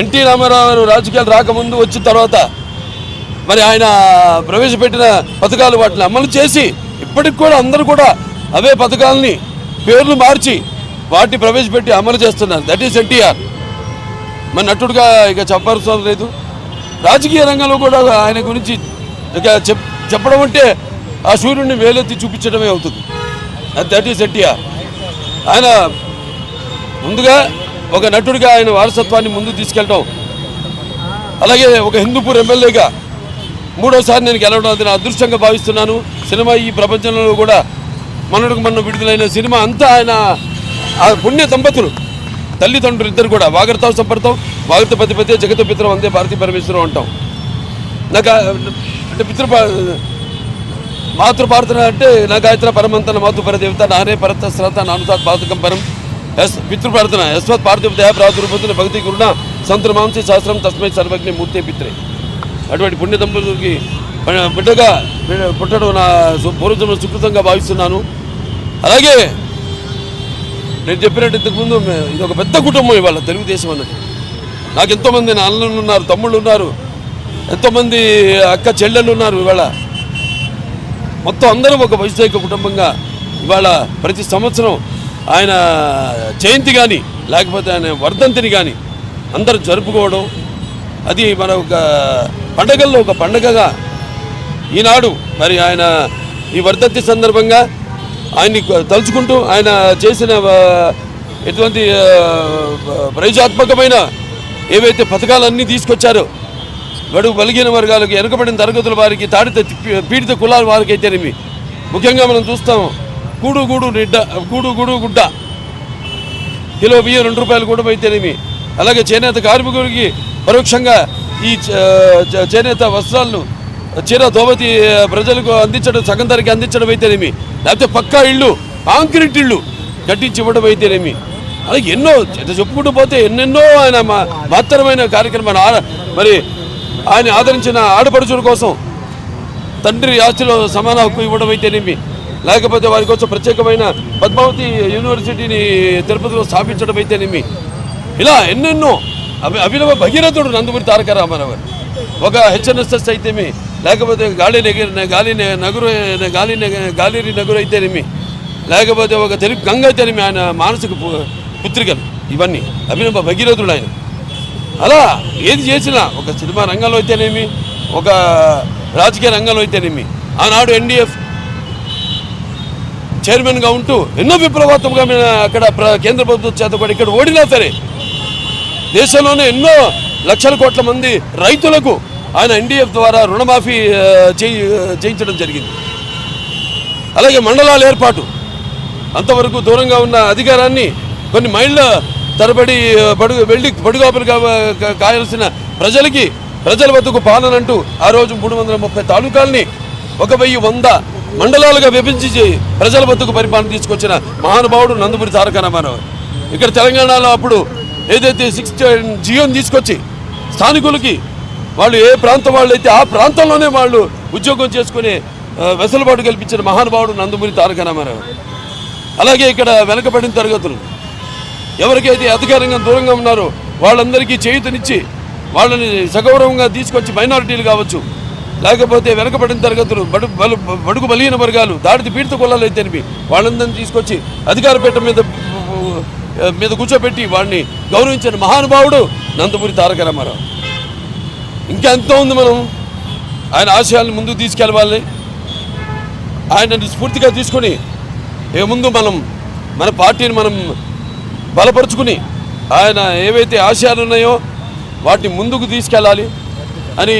NT Ramarao రాజకీయాలు రాకముందు వచ్చిన తర్వాత మరి ఆయన ప్రవేశపెట్టిన పథకాలు వాటిని అమలు చేసి ఇప్పటికి కూడా అందరూ కూడా అవే పథకాలని పేర్లు మార్చి వాటిని ప్రవేశపెట్టి అమలు చేస్తున్నారు. That is NTR. మరి నటుడుగా ఇక చెప్పాల్సిన లేదు. రాజకీయ రంగంలో కూడా ఆయన గురించి ఇక చెప్ చెప్పడం అంటే ఆ సూర్యుడిని వేలెత్తి చూపించడమే అవుతుంది. That is NTR. ఆయన ముందుగా ఒక నటుడిగా ఆయన వారసత్వాన్ని ముందుకు తీసుకెళ్ళటం. అలాగే ఒక హిందూపూర్ ఎమ్మెల్యేగా మూడోసారి నేను గెలవడం అది నా అదృష్టంగా భావిస్తున్నాను. సినిమా ఈ ప్రపంచంలో కూడా మనకు మొన్న విడుదలైన సినిమా అంతా ఆయన ఆ పుణ్య దంపతులు తల్లిదండ్రులు ఇద్దరు కూడా. వాగర్తావు సంపర్తం వాగర్త ప్రతిపతి జగత పిత్రం అందే భారతీ పరమేశ్వరం అంటాం. నాకు అంటే పితృ మాతృపార్థన అంటే నా గాయత్ర పరమంతన మాతృ పరదేవత నానే పరత శ్రత నానుసాత్ పాతకం పరం. ఎస్ పితృప్రార్థన యశ్వత్ పార్థివ దయా ప్రాదుర్భూతున్న భక్తి గురుణ సంతమాంసి శాస్త్రం తస్మై సర్వజ్ఞ మూర్తి పిత్రే. అటువంటి పుణ్య దంపతులకి బిడ్డగా పుట్టడం నా పూర్వజం పూర్వజన్మ సుకృతంగా భావిస్తున్నాను. అలాగే నేను చెప్పినట్టు ఇంతకుముందు ఇది ఒక పెద్ద కుటుంబం ఇవాళ తెలుగుదేశం అన్నది. నాకు ఎంతోమంది నా అన్నలు ఉన్నారు తమ్ముళ్ళు ఉన్నారు ఎంతోమంది అక్క చెల్లెళ్ళు ఉన్నారు ఇవాళ. మొత్తం అందరం ఒక వైశాఖ కుటుంబంగా ఇవాళ ప్రతి సంవత్సరం ఆయన జయంతి కానీ లేకపోతే ఆయన వర్ధంతిని కానీ అందరూ జరుపుకోవడం అది మన ఒక పండగల్లో ఒక పండగగా ఈనాడు మరి ఆయన ఈ వర్ధంతి సందర్భంగా ఆయన్ని తలుచుకుంటూ ఆయన చేసిన ఎటువంటి ప్రయోజాత్మకమైన ఏవైతే పథకాలన్నీ తీసుకొచ్చారో గడువు బలిగిన వర్గాలకు వెనుకబడిన తరగతుల వారికి తాడిత పీడిత కులాల వారికైతేనేమి. ముఖ్యంగా మనం చూస్తాం కూడు గూడు నిడ్డ కూడు గూడు గుడ్డ. కిలో బియ్యం రెండు రూపాయలు కూడా అయితేనేమి అలాగే చేనేత కార్మికుడికి పరోక్షంగా ఈ చేనేత వస్త్రాలను చీర దోమతి ప్రజలకు అందించడం సగం ధరకి అందించడం అయితేనేమి లేకపోతే పక్కా ఇళ్ళు కాంక్రీట్ ఇళ్ళు కట్టించి ఇవ్వడం అయితేనేమి అలాగే ఎన్నో చెప్పుకుంటూ పోతే ఎన్నెన్నో ఆయన మా- మహత్తరమైన కార్యక్రమాలు మరి ఆయన ఆదరించిన ఆడపడుచుల కోసం తండ్రి ఆస్తిలో సమాన హక్కు ఇవ్వడం అయితేనేమి లేకపోతే వారి కోసం ప్రత్యేకమైన పద్మావతి యూనివర్సిటీని తిరుపతిలో స్థాపించడం అయితేనేమి? ఇలా ఎన్నెన్నో అవి అభినవ భగీరథుడు నందమూరి తారక రామారావు ఒక హెచ్ఎన్ఎస్ఎస్ అయితేమి లేకపోతే గాలి నగర గాలి న- నగరు గాలి గాలిరి నగరు అయితేనేమి లేకపోతే ఒక తెలుగు గంగ అయితేనేమి ఆయన మానసిక పు- పుత్రికలు. ఇవన్నీ అభినవ భగీరథుడు ఆయన. అలా ఏది చేసినా ఒక సినిమా రంగంలో అయితేనేమి ఒక రాజకీయ రంగంలో అయితేనేమి ఆనాడు ఎన్డీఎఫ్ చైర్మన్గా ఉంటూ ఎన్నో విప్లవాత్మకమైన అక్కడ ప్ర- కేంద్ర ప్రభుత్వం చేత కూడా ఇక్కడ ఓడినా సరే దేశంలోనే ఎన్నో లక్షల కోట్ల మంది రైతులకు ఆయన ఎన్డీఎఫ్ ద్వారా రుణమాఫీ చేయి చేయించడం జరిగింది. అలాగే మండలాల ఏర్పాటు. అంతవరకు దూరంగా ఉన్న అధికారాన్ని కొన్ని మైళ్ళ తరబడి ఆ, బడుగు వెళ్ళి బడుగాపులు కాయాల్సిన ప్రజలకి ప్రజల వద్దకు పాలనంటూ ఆ రోజు మూడు వందల ముప్పై తాలూకాల్ని ఒక వెయ్యి వంద మండలాలుగా విభజించి ప్రజల బతుకు పరిపాలన తీసుకొచ్చిన మహానుభావుడు నందమూరి తారక రామారావు. ఇక్కడ తెలంగాణలో అప్పుడు ఏదైతే సిక్స్ జియోని తీసుకొచ్చి స్థానికులకి వాళ్ళు ఏ ప్రాంతం వాళ్ళు అయితే ఆ ప్రాంతంలోనే వాళ్ళు ఉద్యోగం చేసుకునే వెసలుబాటు వెసులుబాటు కల్పించిన మహానుభావుడు నందమూరి తారక రామారావు. అలాగే ఇక్కడ వెనకబడిన తరగతులు. ఎవరికైతే అధికారంగా దూరంగా ఉన్నారో వాళ్ళందరికీ చేయుతనిచ్చి వాళ్ళని సగౌరవంగా తీసుకొచ్చి మైనారిటీలు కావచ్చు లేకపోతే వెనకబడిన తరగతులు బడు బలు బడుగు బలిగిన వర్గాలు దాడిది పీడిత కులాలు అయితేనివి వాళ్ళందరినీ తీసుకొచ్చి అధికార పీఠం మీద మీద కూర్చోబెట్టి వాడిని గౌరవించిన మహానుభావుడు నందమూరి తారక రామారావు. ఇంకా ఎంతో ఉంది మనం. ఆయన ఆశయాలను ముందుకు తీసుకెళ్ళవాలి. ఆయనని స్ఫూర్తిగా తీసుకొని ఇక ముందు మనం మన పార్టీని మనం బలపరుచుకుని ఆయన ఏవైతే ఆశయాలు ఉన్నాయో వాటిని ముందుకు తీసుకెళ్ళాలి అని